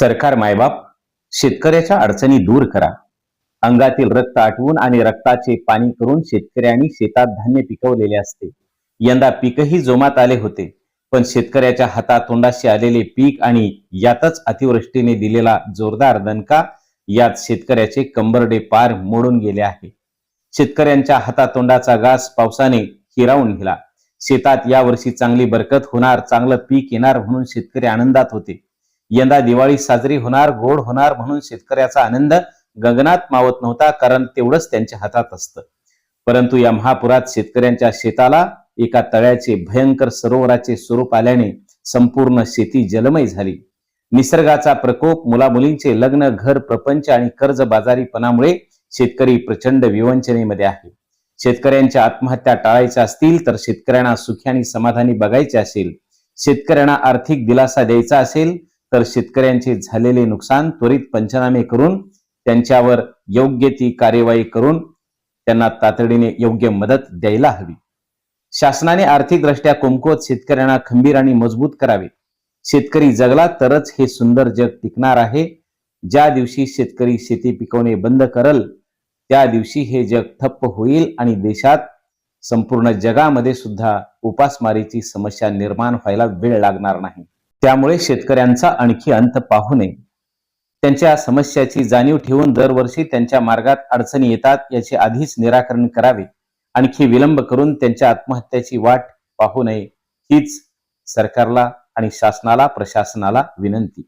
सरकार मायबाप शेतकऱ्याच्या अडचणी दूर करा. अंगातील रक्त आटवून आणि रक्ताचे पाणी करून शेतकऱ्यांनी शेतात धान्य पिकवलेले असते. यंदा पीकही जोमात आले होते पण शेतकऱ्याच्या हातातोंडाशी आलेले पीक आणि यातच अतिवृष्टीने दिलेला जोरदार दणका यात शेतकऱ्याचे कंबरडे पार मोडून गेले आहे. शेतकऱ्यांच्या हातातोंडाचा घास पावसाने हिरावून गेला शेतात यावर्षी चांगली बरकत होणार चांगलं पीक येणार म्हणून शेतकरी आनंदात होते. यंदा दिवाळी साजरी होणार गोड होणार म्हणून शेतकऱ्याचा आनंद गगनात मावत नव्हता कारण तेवढंच त्यांच्या हातात असतं. परंतु या महापुरात शेतकऱ्यांच्या शेताला एका तळ्याचे भयंकर सरोवराचे स्वरूप आल्याने संपूर्ण शेती जलमय झाली. निसर्गाचा प्रकोप मुलामुलींचे लग्न घर प्रपंच आणि कर्जबाजारीपणामुळे शेतकरी प्रचंड विवंचनेमध्ये आहे. शेतकऱ्यांच्या आत्महत्या टाळायच्या असतील तर शेतकऱ्यांना सुखी आणि समाधानी बघायचे असेल. शेतकऱ्यांना आर्थिक दिलासा द्यायचा असेल तर शेतकऱ्यांचे झालेले नुकसान त्वरित पंचनामे करून त्यांच्यावर योग्य ती कार्यवाही करून त्यांना तातडीने योग्य मदत द्यायला हवी. शासनाने आर्थिकदृष्ट्या कमकुवत शेतकऱ्यांना खंबीर आणि मजबूत करावे. शेतकरी जगला तरच हे सुंदर जग टिकणार आहे. ज्या दिवशी शेतकरी शेती पिकवणे बंद करल त्या दिवशी हे जग ठप्प होईल आणि देशात संपूर्ण जगामध्ये सुद्धा उपासमारीची समस्या निर्माण व्हायला वेळ लागणार नाही. त्यामुळे शेतकऱ्यांचा आणखी अंत पाहू नये. त्यांच्या समस्याची जाणीव ठेवून दरवर्षी त्यांच्या मार्गात अडचणी येतात याचे आधीच निराकरण करावे. आणखी विलंब करून त्यांच्या आत्महत्याची वाट पाहू नये. हीच सरकारला आणि शासनाला प्रशासनाला विनंती.